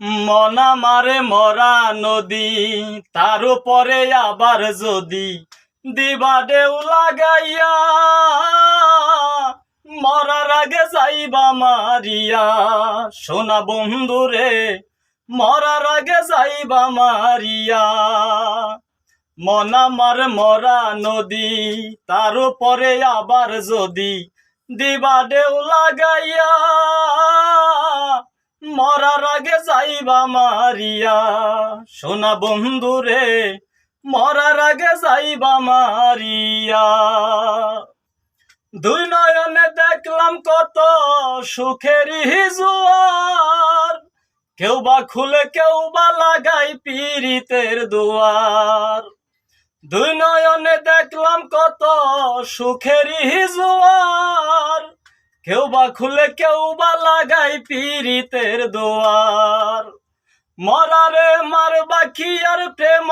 মনা মারে মরা নদী, তার উপরে আবার যদি দিবা ঢেউ লাগাইয়া, মরার আগে যাইবা মারিয়া। সোনা বন্ধুরে মরার আগে যাইবা মারিয়া। মনা মার মরা নদী, তার উপরে আবার যদি দিবা ঢেউ লাগাইয়া মরার আগে যাইবা মারিয়া। সোনা বন্ধু রে, মরার আগে যাইবা মারিয়া। দুই নয়নে দেখলাম কত সুখের জুয়ার কেউ বা খুলে, কেউ বা লাগাই পীড়িতের দুয়ার। দুই নয়নে দেখলাম কত সুখের জুয়ার কেউ বা খুলে, কেউ বা লাগাই পীড়িতের দুয়ার। মরারে মারবা কি আর প্রেম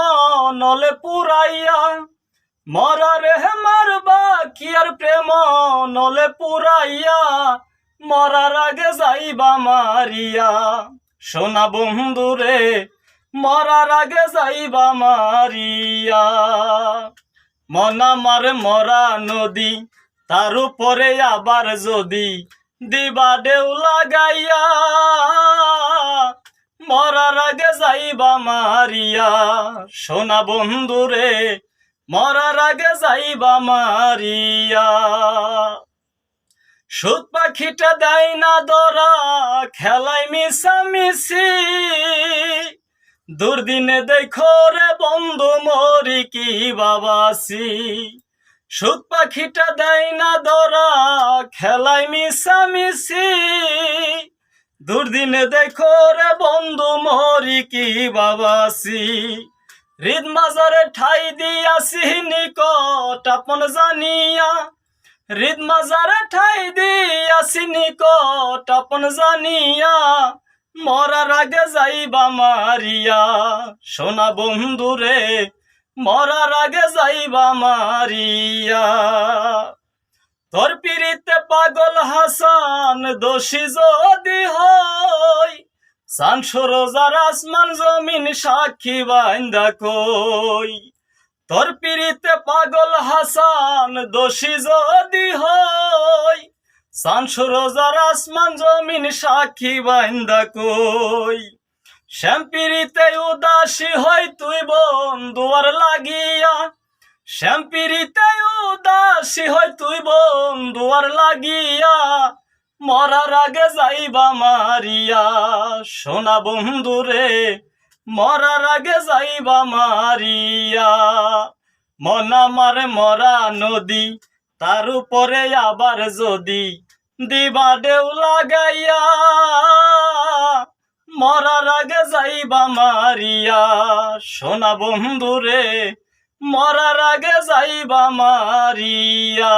নলে পুরাইয়া। মরারে মারবা কি আর প্রেম নলে পুরাইয়া। মরার আগে যাইবা মারিয়া। সোনা বন্ধুরে মরার আগে যাইবা মারিয়া। মনা মারে মরা নদী তার উপরে আবার যদি দিবা ঢেউ লাগাইয়া, মরার আগে যাইবা মারিয়া। সোনা বন্ধুরে, মরার আগে যাইবা মারিয়া। সুত পাখিটা দেয় না দরা খেলাই মিশামিশি। দুর্দিনে দেখো রে বন্ধু, মরি কি বাবাসি। সুত পাখিটা দেয় না খেলাই মিশামিশি। দুর্দিনে দেখো রে বন্ধু, মরি কি বাবাসি হৃদ মাজারে ঠাই দিয়াছি নিকট, আপন জানিয়া। হৃদ মাজারে ঠাই দিয়াছি নিকট, আপন জানিয়া। মরার আগে যাইবা মারিয়া। সোনা বন্ধুরে মরার আগে যাইবা মারিয়া। তোর পিড়িতে পাগল হাসান, দোষী যদি হয় সান সরোজার আসমান জমিন সাক্ষী বাইন্দা কই? তোর পিড়িতে পাগল হাসান, দোষী যদি হয় সান সরোজার আসমান জমিন সাক্ষী বাইন্দা কই? শ্যাম্পিরিতে উদাসী হয় তুই বন্ধুয়ার লাগিয়া। শ্যাম্পিরিতে উদাসী হয় তুই বন্ধুয়ার লাগিয়া। মরার আগে যাইবা মারিয়া। সোনা বন্ধুরে মরার আগে যাইবা মারিয়া। মনা মারে মরা নদী, তার উপরে আবার যদি দিবা ঢেউ লাগাইয়া। আগে যাইবা মারিয়া। সোনা বন্ধুরে মরার আগে যাইবা মারিয়া।